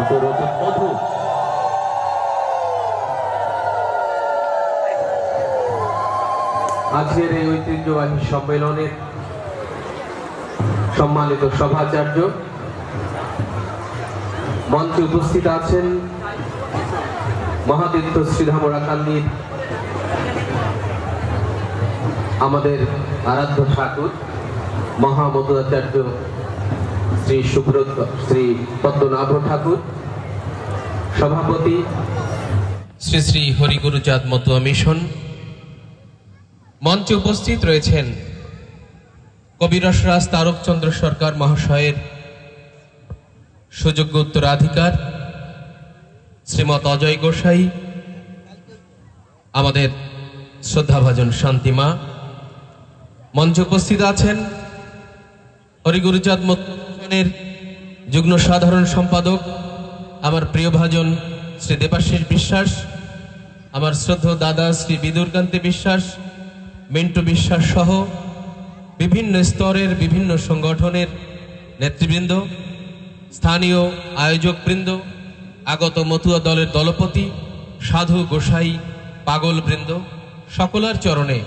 উত্তরোত্তর মধু। আজকের এই ঐতিহ্যবাহী সম্মেলনের সম্মানিত সভাচার্য, মঞ্চে উপস্থিত আছেন মহাতীর্থ শ্রীধামরাকান্দির আমাদের আরাধ্য ঠাকুর, মহামধুরাচার্য শ্রী সুব্রত, শ্রী পদ্মনাভ ঠাকুর, সভাপতি। শ্রী শ্রী হরিগুরুচাঁদ মতুয়া মিশন। মঞ্চে উপস্থিত রয়েছেন কবিরসরাজ তারকচন্দ্র সরকার মহাশয়ের সুযোগ্য উত্তরাধিকার, শ্রীমৎ অজয় গোসাই, আমাদের শ্রদ্ধাভাজন শান্তিমা। মঞ্চে উপস্থিত আছেন হরিগুরুচাঁদ মতনের যুগ্ম সাধারণ সম্পাদক, আমার প্রিয় ভাজন শ্রী দেবাশিস বিশ্বাস, আমার শ্রদ্ধ দাদা শ্রী বিদুরকান্তি বিশ্বাস, মিন্টু বিশ্বাস সহ বিভিন্ন স্তরের বিভিন্ন সংগঠনের নেতৃবৃন্দ, স্থানীয় আয়োজকবৃন্দ, আগত মতুয়া দলের দলপতি, সাধু গোসাই পাগল বৃন্দ সকলার চরণে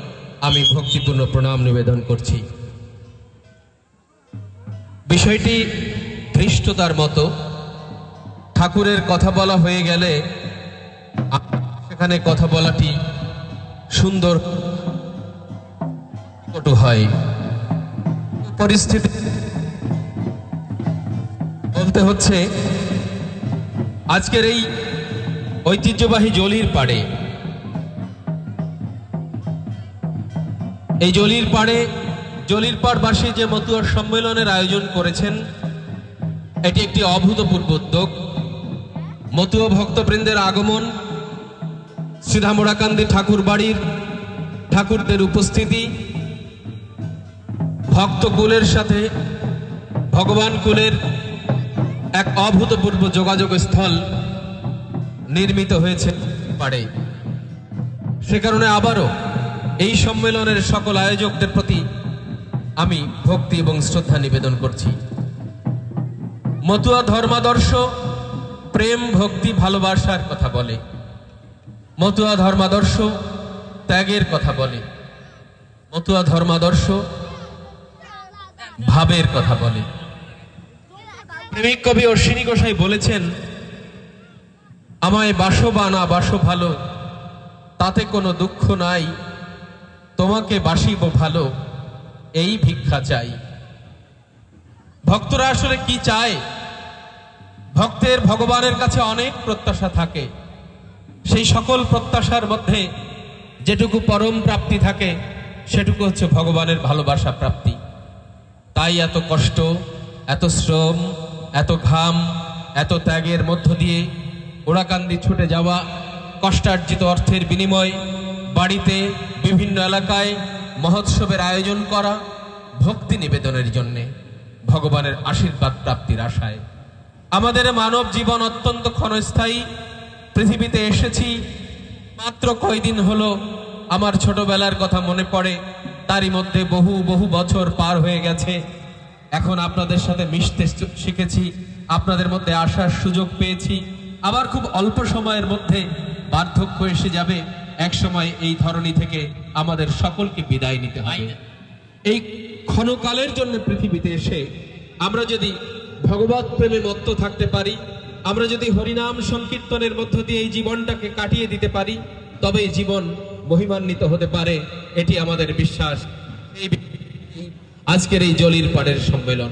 আমি ভক্তিপূর্ণ প্রণাম নিবেদন করছি। বিষয়টি ধৃষ্টতার মতো। ঠাকুরের কথা বলা হয়ে গেলে সেখানে কথা বলাটি সুন্দর কটু হয়। পরিস্থিতি বলতে হচ্ছে, আজকের এই ঐতিহ্যবাহী জলির পাড়ে, এই জলির পাড়ে জলির পাড়বাসী যে মতুয়ার সম্মেলনের আয়োজন করেছেন, এটি একটি অভূতপূর্ব উদ্যোগ। মতুয়া ভক্তবৃন্দের আগমন শ্রীধামরাকান্দি ঠাকুর বাড়ির ঠাকুরদের উপস্থিতি, ভক্ত কুলের সাথে ভগবান কুলের এক অভূতপূর্ব যোগাযোগ স্থল নির্মিত হয়েছে পারে সে কারণে আবারও এই সম্মেলনের সকল আয়োজকদের প্রতি আমি ভক্তি এবং শ্রদ্ধা নিবেদন করছি। মতুয়া ধর্মাদর্শ প্রেম, ভক্তি, ভালোবাসার কথা বলে। মতুয়া ধর্মাদর্শ ত্যাগের কথা বলে। মতুয়া ধর্মাদর্শ ভাবের কথা বলে। প্রেমিক কবি অশ্বিনী গোসাই বলেছেন, আমায় বাসো বা না বাসো ভালো, তাতে কোনো দুঃখ নাই, তোমাকে বাসিব ভালো। এই ভিক্ষা চাই। ভক্তরা আসলে কি চায়? ভক্তের ভগবানের কাছে অনেক প্রত্যাশা থাকে। সেই সকল প্রত্যাশার মধ্যে যেটুকু পরম প্রাপ্তি থাকে, সেটুকু হচ্ছে ভগবানের ভালোবাসা প্রাপ্তি। তাই এত কষ্ট, এত শ্রম, এত ঘাম, এত ত্যাগের মধ্য দিয়ে ওড়াকান্দি ছুটে যাওয়া কষ্টার্জিত অর্থের বিনিময় বাড়িতে বিভিন্ন এলাকায় মহোৎসবের আয়োজন করা ভক্তি নিবেদনের জন্যে ভগবানের আশীর্বাদ প্রাপ্তির আশায়। আমাদের মানব জীবন অত্যন্ত ক্ষণস্থায়ী। পৃথিবীতে এসেছি, মাত্র কয়দিন হলো আমার ছোটবেলার কথা মনে পড়ে, তারই মধ্যে বহু বহু বছর পার হয়ে গেছে। এখন আপনাদের সাথে মিশতে শিখেছি, আপনাদের মধ্যে আসার সুযোগ পেয়েছি। আবার খুব অল্প সময়ের মধ্যে বার্ধক্য এসে যাবে। এক সময় এই ধরনী থেকে আমাদের সকলকে বিদায় নিতে হবে। এই ক্ষণকালের জন্য পৃথিবীতে এসে আমরা যদি ভগবত প্রেমে মত্ত থাকতে পারি আমরা যদি হরিনাম সংকীর্তনের মধ্য দিয়ে এই জীবনটাকে কাটিয়ে দিতে পারি তবে জীবন মহিমান্বিত হতে পারে এটি আমাদের বিশ্বাস। এই আজকের এই জলির পাড়ের সম্মেলন।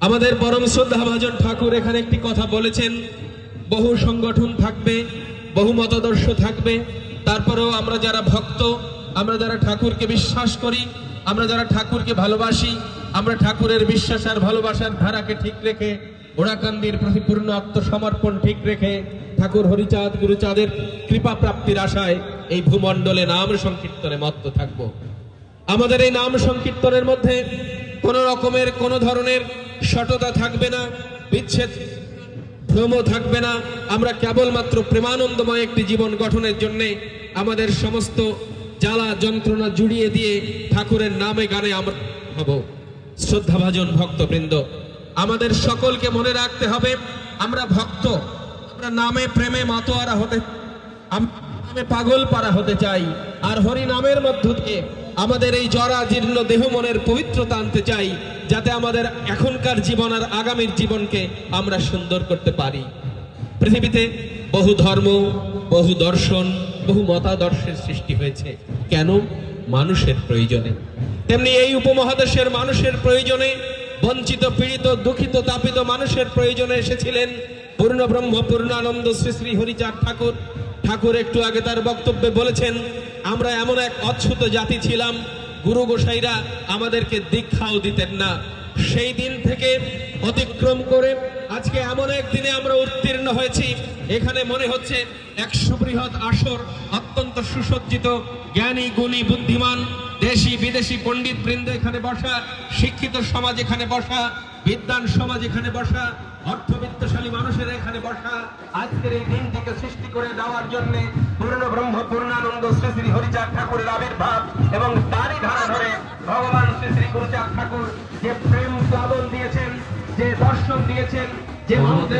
আমাদের পরম শ্রদ্ধা শ্রদ্ধাভাজন ঠাকুর এখানে একটি কথা বলেছেন বহু সংগঠন থাকবে বহু মতাদর্শ থাকবে তারপরেও আমরা যারা ভক্ত, আমরা যারা ঠাকুরকে বিশ্বাস করি, আমরা যারা ঠাকুরকে ভালোবাসি, আমরা ঠাকুরের বিশ্বাস আর ভালোবাসার ধারাকে ঠিক রেখে, ওড়াকান্দির প্রতি পূর্ণ আত্মসমর্পণ ঠিক রেখে, ঠাকুর হরিচাঁদ, গুরুচাঁদের কৃপা প্রাপ্তির আশায় এই ভূমণ্ডলে নাম সংকীর্তনে মত্ত থাকব। আমাদের এই নাম সংকীর্তনের মধ্যে কোন রকমের কোন ধরনের সটতা থাকবে না, বিচ্ছেদ ভ্রম থাকবে না। আমরা কেবলমাত্র প্রেমানন্দময় একটি জীবন গঠনের জন্যে আমাদের সমস্ত জ্বালা যন্ত্রণা জুড়িয়ে দিয়ে ঠাকুরের নামে গানে আমরা হব। শ্রদ্ধাভাজন ভক্তবৃন্দ, আমাদের সকলকে মনে রাখতে হবে, আমরা ভক্ত। আমরা নামে প্রেমে মাতোয়ারা হতে আম- পাগল পারা হতে চাই। আর হরি নামের মধ্য দিয়ে আমাদের এই জরা জীর্ণ দেহ মনের পবিত্রতা আনতে চাই, যাতে আমাদের এখনকার জীবন আর আগামীর জীবনকে আমরা সুন্দর করতে পারি। পৃথিবীতে বহু ধর্ম, বহু দর্শন, বহু মতাদর্শের সৃষ্টি হয়েছে। কেন? মানুষের প্রয়োজনে। তেমনি এই উপমহাদেশের মানুষের প্রয়োজনে বঞ্চিত, পীড়িত, দুঃখিত, তাপিত মানুষের প্রয়োজনে এসেছিলেন পূর্ণ ব্রহ্ম পূর্ণানন্দ শ্রী শ্রী হরিচাঁদ ঠাকুর। ঠাকুর একটু আগে তার বক্তব্যে বলেছেন আমরা এমন এক অচ্ছুত জাতি ছিলাম, গুরু গোসাইরা আমাদেরকে দীক্ষাও দিতেন না। সেই দিন থেকে অতিক্রম করে আজকে এমন এক দিনে আমরা উত্তীর্ণ হয়েছি। এখানে মনে হচ্ছে এক সুবৃহৎ আসর, অত্যন্ত সুসজ্জিত, জ্ঞানী, গুণী, বুদ্ধিমান, দেশি, বিদেশি পণ্ডিত বৃন্দ এখানে বসা, শিক্ষিত সমাজ এখানে বসা বিদ্যান সমাজ এখানে বসা, অর্থবিত্তশালী মানুষের এখানে বসা, আজকের এই দিনটিকে সৃষ্টি করে দেওয়ার জন্য পূর্ণ ব্রহ্ম, পূর্ণানন্দ শ্রী শ্রী হরিচাঁদ ঠাকুরের আবির্ভাব এবং তারই ধারা ধরে ভগবান শ্রী শ্রী গুরুচাঁদ ঠাকুর যে প্রেম প্লাবন দিয়েছেন, যে দর্শন দিয়েছেন, যে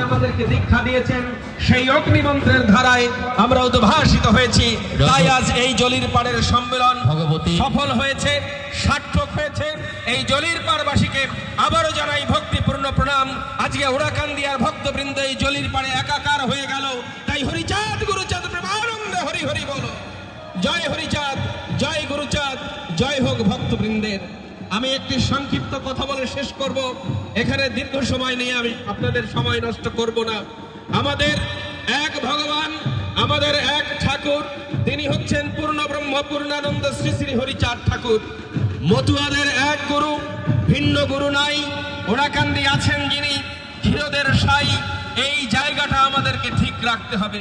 আমাদেরকে দীক্ষা দিয়েছেন সেই অগ্নিমন্ত্রের ধারায় আমরা উদ্ভাসিত হয়েছি। তাই আজ এই জলির পাড়ের সম্মেলন ভগবতী সফল হয়েছে সার্থক হয়েছে। এই জলির পাড়বাসীকে আবারও জানাই ভক্তিপূর্ণ প্রণাম। আজকে ওরাকান্দি আর ভক্তবৃন্দ এই জলির পাড়ে একাকার হয়ে গেল। তাই হরিচাঁদ গুরুচাঁদ প্রেমানন্দে হরি হরি বলো। জয় হরিচাঁদ জয় গুরুচাঁদ জয় হোক ভক্তবৃন্দের। আমি একটি সংক্ষিপ্ত কথা বলে শেষ করব। এখানে দীর্ঘ সময় নিয়ে আমি আপনাদের সময় নষ্ট করব না। আমাদের এক ভগবান আমাদের এক ঠাকুর তিনি হচ্ছেন পূর্ণ ব্রহ্ম পূর্ণানন্দ শ্রী শ্রী হরিচাঁদ ঠাকুর। মতুয়াদের এক গুরু ভিন্ন গুরু নাই ওরাকান্দি আছেন যিনি ক্ষীরদের সাই এই জায়গাটা আমাদেরকে ঠিক রাখতে হবে।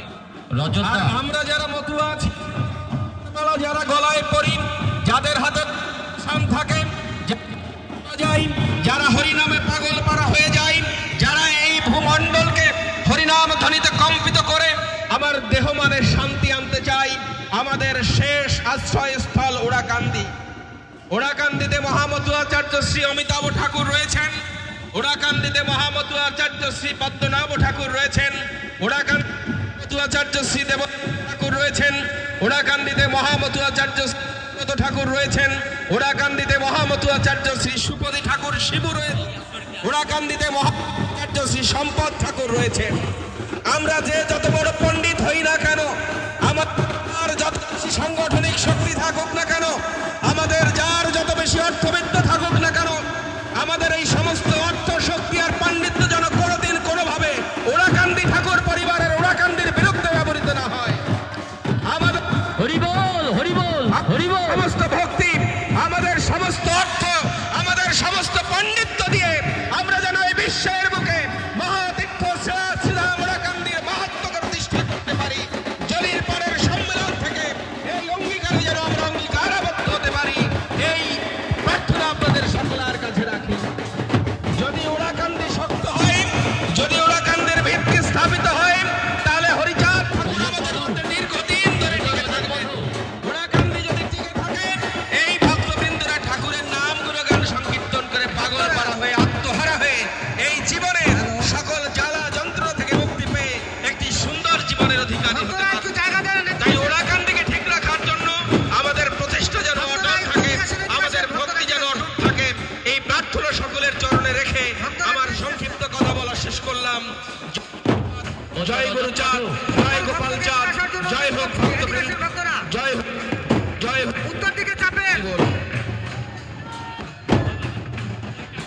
আমরা যারা মতুয়া আছি যারা গলায় পরি যাদের হাতে সাম থাকে যারা হরিনামে পাগল আমার দেহ মানে শান্তি আনতে চাই। আমাদের শেষ আশ্রয়স্থল ওড়াকান্দি। ওড়াকান্দিতে মহামতুয়াচার্য শ্রী অমিতাভ ঠাকুর রয়েছেন। ওড়াকান্দিতে মহামতুয়াচার্য শ্রী পদ্মনাভ ঠাকুর রয়েছেন। ওড়াকান্দি শ্রী দেব ঠাকুর রয়েছেন। ওড়াকান্দিতে মহামতুয়াচার্য ঠাকুর রয়েছেন। ওড়াকান্দিতে মহামতুয়াচার্য শ্রী সুপদী ঠাকুর শিবু রয়েছেন। ওড়াকান্দিতে মহাচার্য শ্রী সম্পদ ঠাকুর রয়েছেন। আমরা যে যত বড় পণ্ডিত সাংগঠনিক শক্তি থাকুক না কেন আমাদের যার যত বেশি অর্থবিত্ত জয় গুরু চাঁদ জয় গোপাল চাঁদ জয় হোক জয় হোক